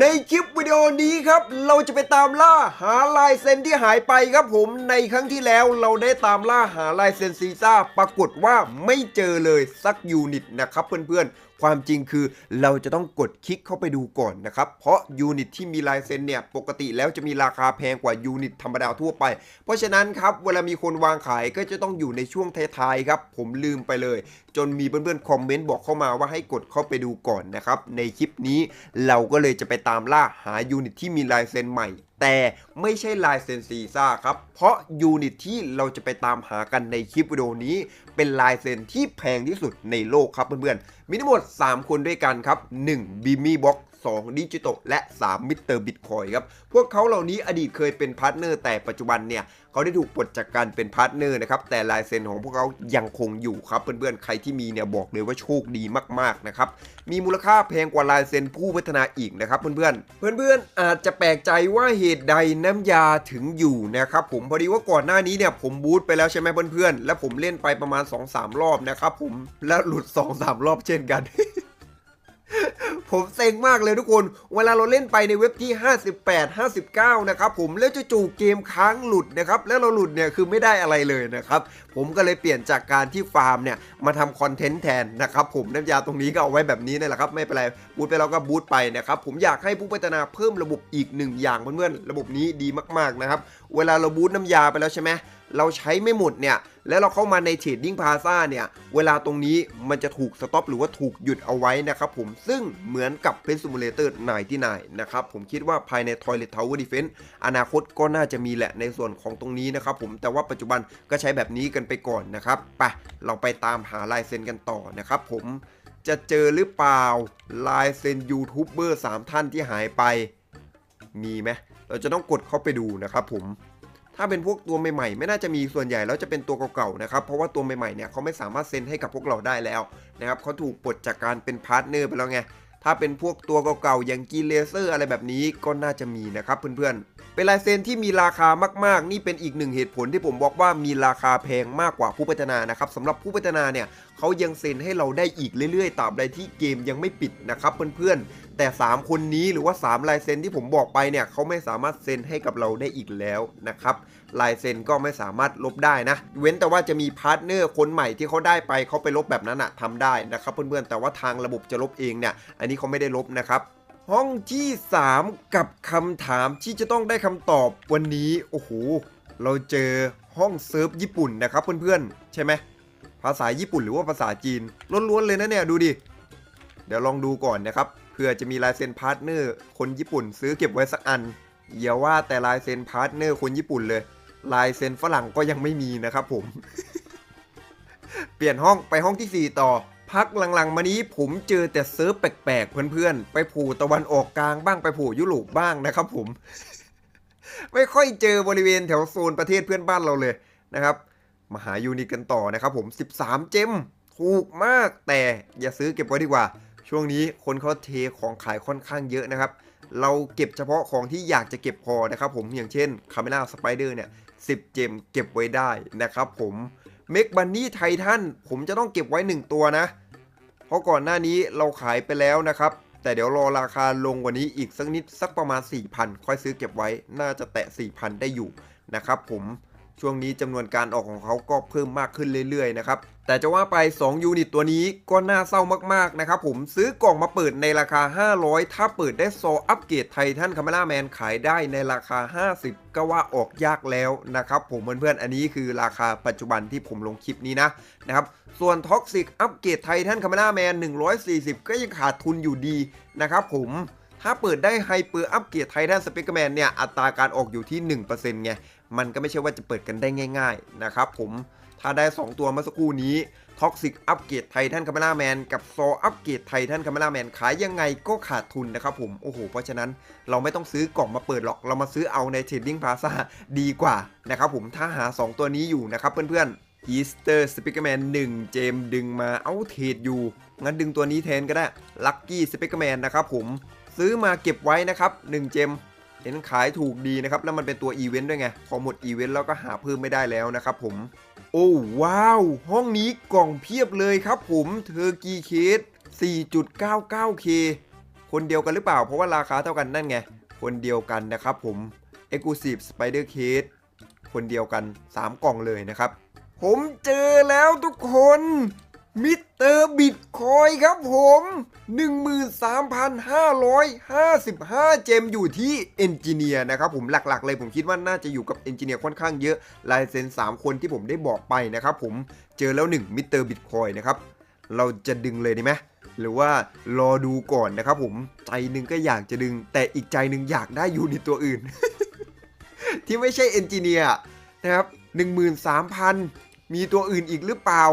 ในคลิปวิดีโอนี้ครับ เราจะไปตามล่าหาลายเซ็นที่หายไปครับผมในครั้งที่แล้วเราได้ตามล่าหาลายเซ็นซีซ่าปรากฏว่าไม่เจอเลยสักยูนิตนะครับเพื่อนๆ ความจริงคือเราจะต้องกดคลิกเข้าไปดูก่อนนะครับ เพราะยูนิตที่มีลายเซ็นเนี่ยปกติแล้วจะมีราคาแพงกว่ายูนิตธรรมดาทั่วไป เพราะฉะนั้นครับเวลามีคนวางขายก็จะต้องอยู่ในช่วงท้ายๆครับ ผมลืมไปเลย จนมีเพื่อนๆคอมเมนต์บอกเข้ามาว่าให้กดเข้าไปดูก่อนนะครับในคลิปนี้เราก็เลยจะไปตามล่าหายูนิตที่มีลายเซ็นใหม่ แต่ไม่ใช่ลายเซ็นซีซ่าครับ เพราะยูนิตที่เราจะไปตามหากันในคลิปวิดีโอนี้ เป็นลายเซ็นที่แพงที่สุดในโลกครับเพื่อนๆ มีทั้งหมด 3 คนด้วยกันครับ1บีมี่บ็อก 2 ดิจิตอลและ 3 มิสเตอร์บิตคอยครับ พวกเขาเหล่านี้อดีตเคยเป็นพาร์ทเนอร์แต่ปัจจุบันเนี่ยเขาได้ถูกปลดจากการเป็นพาร์ทเนอร์นะครับ แต่ลายเซ็นของพวกเขายังคงอยู่ครับ เพื่อนๆ ใครที่มีเนี่ยบอกเลยว่าโชคดีมากๆนะครับ มีมูลค่าแพงกว่าลายเซ็นผู้พัฒนาอีกนะครับเพื่อนๆ เพื่อนๆ อาจจะแปลกใจว่าเหตุใดน้ำยาถึงอยู่นะครับผมพอดีว่าก่อนหน้านี้เนี่ยผมบูทไปแล้วใช่ไหมเพื่อนๆ และผมเล่นไปประมาณ 2-3 รอบนะครับผมและหลุด 2-3 รอบเช่นกัน ผมเซ็งมากเลยทุกคน เวลาเราเล่นไปในเว็บที่ 58 59 นะครับผมแล้วจู่ๆเกมค้างหลุดนะครับ แล้วเราหลุดเนี่ยคือไม่ได้อะไรเลยนะครับ ผมก็เลยเปลี่ยนจากการที่ฟาร์มเนี่ยมาทำคอนเทนต์แทนนะครับผมน้ำยาตรงนี้ก็เอาไว้แบบนี้นี่แหละครับ ไม่เป็นไร บูทไปแล้วก็บูทไปนะครับ ผมอยากให้ผู้พัฒนาเพิ่มระบบอีกหนึ่งอย่างเพื่อนๆ ระบบนี้ดีมากๆนะครับ เวลาเราบูทน้ำยาไปแล้วใช่ไหม เราใช้ไม่หมดเนี่ย แล้วเราเข้ามาในเทรดดิ้งพาซาเนี่ย เวลาตรงนี้มันจะถูกสต็อปหรือว่าถูกหยุดเอาไว้นะครับผม ซึ่งเหมือนกับเพ n ซูมูเลเตอร์นที่นนะครับ ผมคิดว่าภายใน Toilet Tower Defense อนาคตก็น่าจะมีแหละในส่วนของตรงนี้นะครับผม แต่ว่าปัจจุบันก็ใช้แบบนี้กันไปก่อนนะครับ ไป เราไปตามหาลายเซ็นกันต่อนะครับผมจะเจอหรือเปล่าลายเซ็นยูทูบเบอร์3ท่านที่หายไป มีไหมเราจะต้องกดเข้าไปดูนะครับผม ถ้าเป็นพวกตัวใหม่ๆ ไม่น่าจะมีส่วนใหญ่แล้วจะเป็นตัวเก่าๆนะครับ เพราะว่าตัวใหม่ๆเนี่ยเขาไม่สามารถเซ็นให้กับพวกเราได้แล้วนะครับเขาถูกปลดจากการเป็นพาร์ทเนอร์ไปแล้วไง ถ้าเป็นพวกตัวเก่าๆอย่างกีเลเซอร์อะไรแบบนี้ก็น่าจะมีนะครับเพื่อนๆ เป็นลายเซ็นที่มีราคามากๆ นี่เป็นอีกหนึ่งเหตุผลที่ผมบอกว่ามีราคาแพงมากกว่าผู้พัฒนานะครับสำหรับผู้พัฒนาเนี่ยเขายังเซ็นให้เราได้อีกเรื่อยๆตราบใดที่เกมยังไม่ปิดนะครับเพื่อนๆ แต่ 3 คนนี้หรือว่า 3 ลายเซ็นที่ผมบอกไปเนี่ยเขาไม่สามารถเซ็นให้กับเราได้อีกแล้วนะครับลายเซ็นก็ไม่สามารถลบได้นะ เว้นแต่ว่าจะมีพาร์ทเนอร์คนใหม่ที่เขาได้ไปเขาไปลบแบบนั้นอะทำได้นะครับเพื่อนๆแต่ว่าทางระบบจะลบเองเนี่ยอันนี้เขาไม่ได้ลบนะครับ ห้องที่ 3 กับคำถามที่จะต้องได้คำตอบวันนี้โอ้โหเราเจอห้องเซิร์ฟญี่ปุ่นนะครับเพื่อนๆ ใช่ไหมภาษาญี่ปุ่นหรือว่าภาษาจีนล้วนๆเลยนะเนี่ยดูดิ เดี๋ยวลองดูก่อนนะครับเผื่อจะมีลายเซ็นพาร์ทเนอร์คนญี่ปุ่นซื้อเก็บไว้สักอันอย่าว่าแต่ลายเซ็นพาร์ทเนอร์คนญี่ปุ่นเลย ลายเซ็นฝรั่งก็ยังไม่มีนะครับผม เปลี่ยนห้องไปห้องที่ 4 ต่อ พักหลังๆ มานี้ผมเจอแต่เซิร์ฟแปลกๆ เพื่อนๆ ไปผูตะวันออกกลางบ้างไปผูยุโรปบ้างนะครับผม ไม่ค่อยเจอบริเวณแถวโซนประเทศเพื่อนบ้านเราเลยนะครับ มาหายูนิตกันต่อนะครับผม 13 เจมถูกมากแต่อย่าซื้อเก็บไว้ดีกว่า ช่วงนี้คนเขาเทของขายค่อนข้างเยอะนะครับ เราเก็บเฉพาะของที่อยากจะเก็บพอนะครับผมอย่างเช่นคาเมล่าสไปเดอร์เนี่ย10 เจมเก็บไว้ได้นะครับผมเมกบันนี่ไททันผมจะต้องเก็บไว้ 1 ตัวนะ ราะก่อนหน้านี้เราขายไปแล้วนะครับ แต่เดี๋ยวรอราคาลงกว่านี้อีกสักนิดสักประมาณ 4,000 ค่อยซื้อเก็บไว้ น่าจะแตะ 4,000 ได้อยู่นะครับผม ช่วงนี้จำนวนการออกของเขาก็เพิ่มมากขึ้นเรื่อยๆนะครับแต่จะว่าไป 2 ยูนิตตัวนี้ก็น่าเศร้ามากๆนะครับผมซื้อกล่องมาเปิดในราคา 500 ถ้าเปิดได้โซอัปเกรดไททันคาเมล่าแมนขายได้ในราคา 50 ก็ว่าออกยากแล้วนะครับผมเพื่อนๆอันนี้คือราคาปัจจุบันที่ผมลงคลิปนี้นะนะครับส่วนท็อกซิกอัปเกรดไททันคาเมล่าแมน140 ก็ยังขาดทุนอยู่ดีนะครับผม ถ้าเปิดได้ไฮเปอร์อัปเกรดไททันสเปกแมนเนี่ย อัตราการออกอยู่ที่ 1%ไง มันก็ไม่ใช่ว่าจะเปิดกันได้ง่ายๆนะครับผม ถ้าได้ 2 ตัวเมื่อสักครู่นี้ท็อกซิกอัปเกรดไททันคาเมล่าแมนกับโซอัปเกรดไททันคาเมล่าแมนขายยังไงก็ขาดทุนนะครับผม โอ้โห เพราะฉะนั้นเราไม่ต้องซื้อกล่องมาเปิดหรอก เรามาซื้อเอาในเทรดดิ้งพาซาดีกว่านะครับผม ถ้าหา 2 ตัวนี้อยู่นะครับเพื่อนๆอีสเตอร์สปิกร์แมน1เจมดึงมาเอาเทรดอยู่ งั้นดึงตัวนี้แทนก็ได้ลัคกี้สปิกอร์แมนนะครับผม ซื้อมาเก็บไว้นะครับ1เจมเห็นขายถูกดีนะครับ แล้วมันเป็นตัวอีเวนต์ด้วยไง พอหมดอีเวนต์แล้วก็หาเพิ่มไม่ได้แล้วนะครับผม โอ้ว้าว ห้องนี้กล่องเพียบเลยครับผมเทอกีเคส 4.99k คคนเดียวกันหรือเปล่า เพราะว่าราคาเท่ากันนั่นไง คนเดียวกันนะครับผม Exclusive Spider Case คนเดียวกัน 3 กล่องเลยนะครับ ผมเจอแล้วทุกคน มิสเตอร์บิตคอยครับผม 13,555 เจมอยู่ที่เอนจิเนียร์นะครับผมหลักๆเลยผมคิดว่าน่าจะอยู่กับเอนจิเนียร์ค่อนข้างเยอะลายเซ็น 3 คนที่ผมได้บอกไปนะครับผมเจอแล้ว1มิสเตอร์บิตคอยนะครับ เราจะดึงเลยดีไหมหรือว่ารอดูก่อนนะครับผมใจหนึ่งก็อยากจะดึง แต่อีกใจหนึ่งอยากได้ยูนิตตัวอื่น ที่ไม่ใช่เอนจิเนียร์นะครับ13,000 มีตัวอื่นอีกหรือเปล่า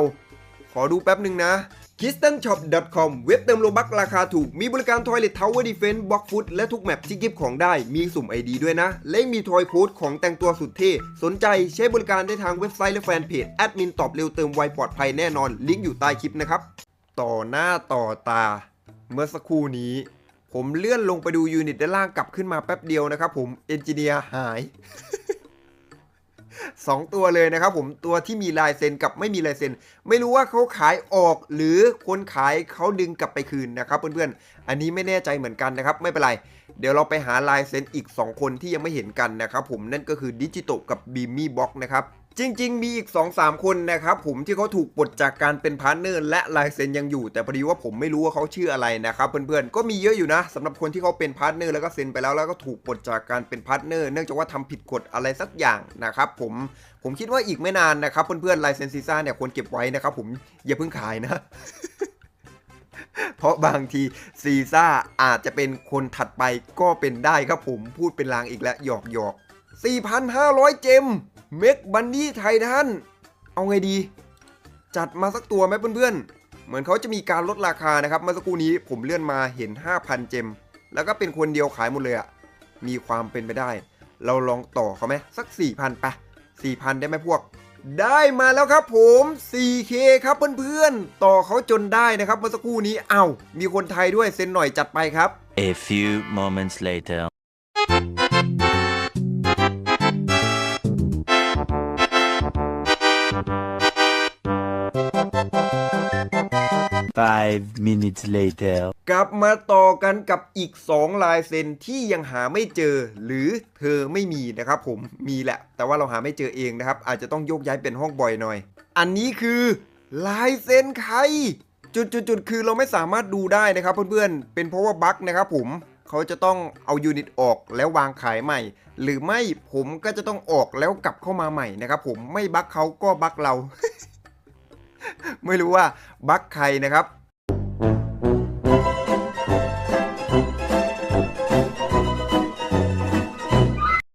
ขอดูแป๊บหนึ่งนะ k i s t a n s h o p c o m เว็บเติมโลบักราคาถูก มีบริการ Toilet Tower Defense Block Foot และทุกแมปที่กิฟของได้ มีสุ่ม ID ด้วยนะ และมีทอยโค้ดของแต่งตัวสุดเท่ สนใจใช้บริการได้ทางเว็บไซต์และแฟนเพจ แอดมินตอบเร็วเติมไวปลอดภัยแน่นอน ลิงก์อยู่ใต้คลิปนะครับ ต่อหน้าต่อตา เมื่อสักครู่นี้ ผมเลื่อนลงไปดูยูนิตด้านล่างกลับขึ้นมาแป๊บเดียวนะครับผม เอนจิเนียร์หาย สองตัวเลยนะครับผมตัวที่มีลายเซ็นกับไม่มีลายเซ็น ไม่รู้ว่าเขาขายออกหรือคนขายเขาดึงกลับไปคืนนะครับเพื่อนๆอันนี้ไม่แน่ใจเหมือนกันนะครับ ไม่เป็นไร เดี๋ยวเราไปหาลายเซ็นอีก 2 คนที่ยังไม่เห็นกันนะครับผมนั่นก็คือดิจิโตกับบีมี่บ็อกนะครับ จริง ๆ มีอีก 2-3 คนนะครับผมที่เขาถูกปลดจากการเป็นพาร์ทเนอร์และลายเซ็นยังอยู่ แต่พอดีว่าผมไม่รู้ว่าเขาชื่ออะไรนะครับเพื่อนๆก็มีเยอะอยู่นะสำหรับคนที่เขาเป็นพาร์ทเนอร์แล้วก็เซ็นไปแล้วแล้วก็ถูกปลดจากการเป็นพาร์ทเนอร์เนื่องจากว่าทำผิดกฎอะไรสักอย่างนะครับผมผมคิดว่าอีกไม่นานนะครับเพื่อนๆลายเซ็นซีซ่าเนี่ยควรเก็บไว้นะครับผมอย่าเพิ่งขายนะเพราะบางทีซีซ่าอาจจะเป็นคนถัดไปก็เป็นได้ครับผมพูดเป็นลางอีกแล้วหยอกหยอก4,500 เจม เม็กบันนี่ไททันเอาไงดี จัดมาสักตัวไหมเพื่อนๆ เหมือนเขาจะมีการลดราคานะครับเมื่อสักครู่นี้ผมเลื่อนมาเห็น 5,000 เจม แล้วก็เป็นคนเดียวขายหมดเลยอะมีความเป็นไปได้ เราลองต่อเขาไหมสัก 4,000ไป4,000 ได้ไหมพวก ได้มาแล้วครับผม 4K ครับเพื่อนๆ ต่อเขาจนได้นะครับเมื่อสักครู่นี้เอ้ามีคนไทยด้วยเซ็นหน่อยจัดไปครับ A few moments later. Five minutes later. กลับมาต่อกันกับอีก 2 ลายเซ็นที่ยังหาไม่เจอ หรือเธอไม่มีนะครับผมมีแหละ แต่ว่าเราหาไม่เจอเองนะครับ อาจจะต้องโยกย้ายเป็นห้องบ่อยหน่อย อันนี้คือลายเซ็นใคร จุดๆๆคือเราไม่สามารถดูได้นะครับเพื่อนๆ เป็นเพราะว่าบั๊กนะครับผมเขาจะต้องเอายูนิตออกแล้ววางขายใหม่ หรือไม่ผมก็จะต้องออกแล้วกลับเข้ามาใหม่นะครับผมไม่บั๊กเขาก็บั๊กเรา ไม่รู้ว่าบั๊กใครนะครับ